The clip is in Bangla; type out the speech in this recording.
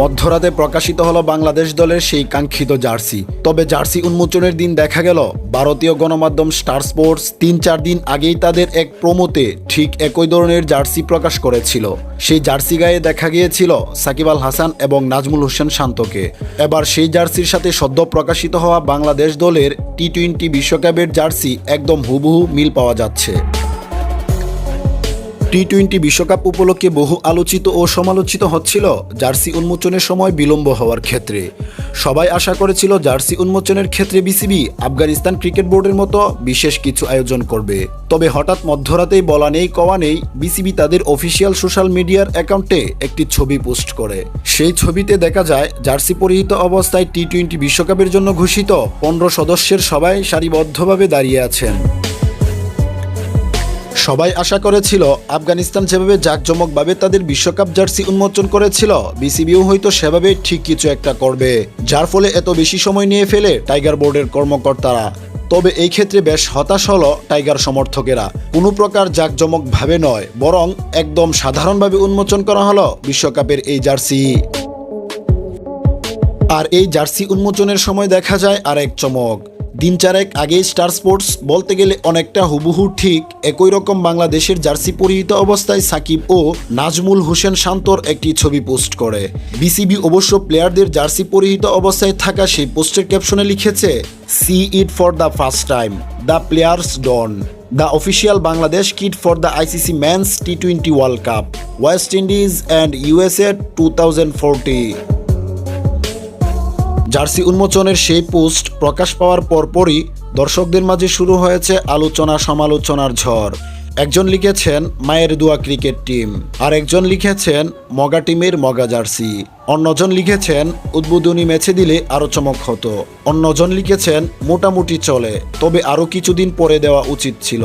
মধ্যরাতে প্রকাশিত হলো বাংলাদেশ দলের সেই কাঙ্ক্ষিত জার্সি। তবে জার্সি উন্মোচনের দিন দেখা গেল, ভারতীয় গণমাধ্যম স্টার স্পোর্টস তিন চার দিন আগেই তাদের এক প্রোমোতে ঠিক একই ধরনের জার্সি প্রকাশ করেছিল। সেই জার্সি গায়ে দেখা গিয়েছিল সাকিব আল হাসান এবং নাজমুল হোসেন শান্তকে। এবার সেই জার্সির সাথে সদ্য প্রকাশিত হওয়া বাংলাদেশ দলের টি টোয়েন্টি বিশ্বকাপের জার্সি একদম হুবহু মিল পাওয়া যাচ্ছে। টি টোয়েন্টি বিশ্বকাপ উপলক্ষে বহু আলোচিত ও সমালোচিত হচ্ছিল জার্সি উন্মোচনের সময় বিলম্ব হওয়ার ক্ষেত্রে। সবাই আশা করেছিল জার্সি উন্মোচনের ক্ষেত্রে বিসিবি আফগানিস্তান ক্রিকেট বোর্ডের মতো বিশেষ কিছু আয়োজন করবে। তবে হঠাৎ মধ্যরাতেই বলা নেই, কওয়া নেই, বিসিবি তাদের অফিসিয়াল সোশ্যাল মিডিয়ার অ্যাকাউন্টে একটি ছবি পোস্ট করে। সেই ছবিতে দেখা যায়, জার্সি পরিহিত অবস্থায় টি টোয়েন্টি বিশ্বকাপের জন্য ঘোষিত পনেরো সদস্যের সবাই সারিবদ্ধভাবে দাঁড়িয়ে আছেন। সবাই আশা করেছিল আফগানিস্তান যেভাবে জাঁকজমকভাবে তাদের বিশ্বকাপ জার্সি উন্মোচন করেছিল, বিসিবিও হয়তো সেভাবে ঠিক কিছু একটা করবে, যার ফলে এত বেশি সময় নিয়ে ফেলে টাইগার বোর্ডের কর্মকর্তারা। তবে এই ক্ষেত্রে বেশ হতাশ হলো টাইগার সমর্থকেরা। কোনো প্রকার জাঁকজমকভাবে নয়, বরং একদম সাধারণভাবে উন্মোচন করা হলো বিশ্বকাপের এই জার্সি। আর এই জার্সি উন্মোচনের সময় দেখা যায় আরেক চমক। দিন চারেক আগেই স্টার স্পোর্টস বলতে গেলে অনেকটা হুবহু ঠিক একই রকম বাংলাদেশের জার্সি পরিহিত অবস্থায় সাকিব ও নাজমুল হোসেন শান্তর একটি ছবি পোস্ট করে। বিসিবি অবশ্য প্লেয়ারদের জার্সি পরিহিত অবস্থায় থাকা সেই পোস্টের ক্যাপশনে লিখেছে, see it for the first time, the players don, the official Bangladesh kit for the ICC men's T twenty world cup, West Indies and USA two thousand forty. Jersey উন্মোচনের সেই পোস্ট প্রকাশ পাওয়ার পরপরই দর্শকদের মাঝে শুরু হয়েছে আলোচনা সমালোচনার ঝড়। একজন লিখেছেন, মায়ের দোয়া ক্রিকেট টিম। আর একজন লিখেছেন, মগা টিমের মগা জার্সি। অন্যজন লিখেছেন, উদ্বোধনী ম্যাচে দিলে আরও চমক হতো। অন্যজন লিখেছেন, মোটামুটি চলে, তবে আরও কিছুদিন পরে দেওয়া উচিত ছিল।